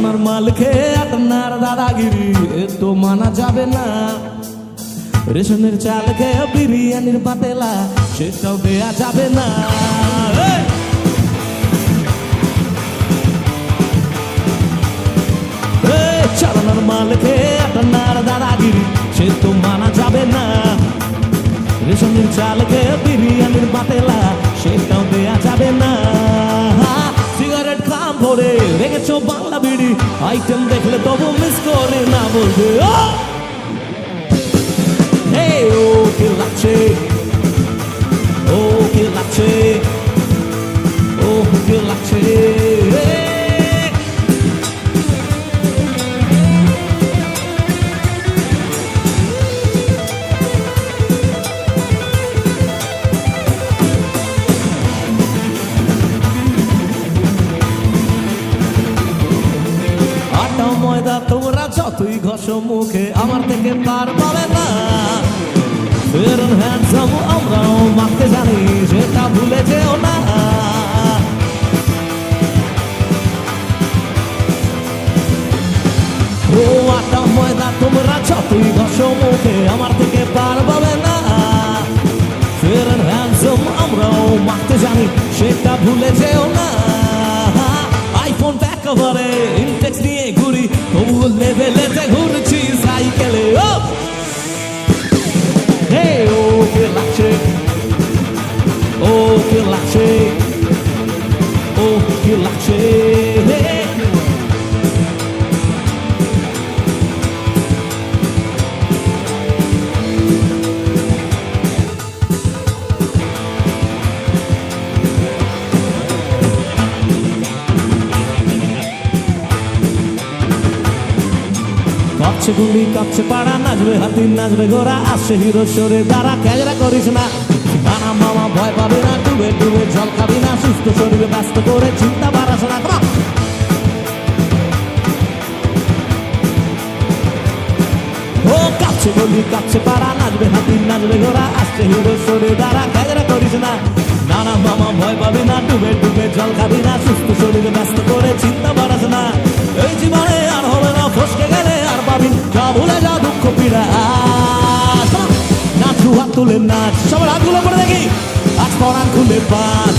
চালানোর মাল খেয়ে আপনার দাদাগিরি তো মানা যাবে না। রেশনের চাল খেয়ে বিরিয়ানির পাতেলা, সেটাও দেয়া যাবে না। চালানোর মাল খেয়ে আপনার দাদাগিরি, সে তো মানা যাবে না। রেশনের চাল খেয়ে বিরিয়ানির পাতেলা, সেটাও দেয়া যাবে না। সিগারেট খাম ভরে রেখেছো বাংলা আইটেম দেখলে তবু মিস করে না বলবে ও ও কে লাগছে? ও কে লাগছে? ও কে লাগছে? ময়দা তোমরা যতই ঘষ মুখে, আমার থেকে পার পাবে না। ফের হ্যান্ডসাম আমরাও মাখতে জানি, সেটা ভুলে যেও না। ও আটা ময়দা, তোমরা যতই ঘষ মুখে, আমার থেকে পার পাবে না। ফের হ্যান্ডসাম আমরাও মাখতে জানি, সেটা ভুলে যেও না। ও কে লাগছে ও কে লাগছে হে কাছে গুলি কাছে পাড়া, নাচবে হাতি, নাচবে ঘোড়া আসছে হিরো সরে দাঁড়া, খেজরা করিস না। সুস্থ শরীরে ব্যস্ত করে চিন্তা বাড়াস না Come on! ও কাছে গলি কাছে পাড়া নাচবে, হাতি নাচবে, ঘোড়া আসছে, হিরো সরে দাঁড়া খেজরা করিস না নানা মামা ভয় পাবে না, ডুবে ডুবে জল খাবি না, সুস্থ শরীরে ব্যস্ত করে চিন্তা বাড়াস না এই জীবনে আর হবে না, ফসকে গেলে আর পাবি যা ভুলে যা দুঃখ পীড়া। নাচ হাত তুলে নাচ, সবার হাতগুলো করে দেখি, আজ পড়ান খুলে পাঁচ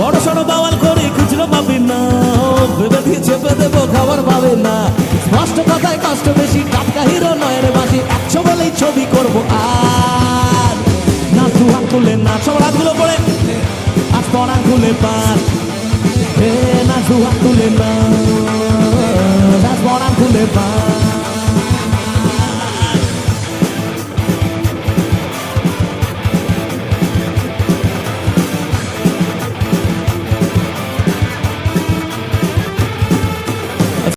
বড় সড়ো বাওয়াল করে খুচরো পাবি না। ভেবে দিয়ে চেপে দেবো খাবার পাবে না। স্পষ্ট কথায় কষ্ট বেশি, টাটকা হিরো নয় রে বাসি একশো বলেই ছবি করব আর। না তু হাত তুলে না সব হাতগুলো পড়ে আর পড়া খুলে পার। হে না তু হাত তুলে না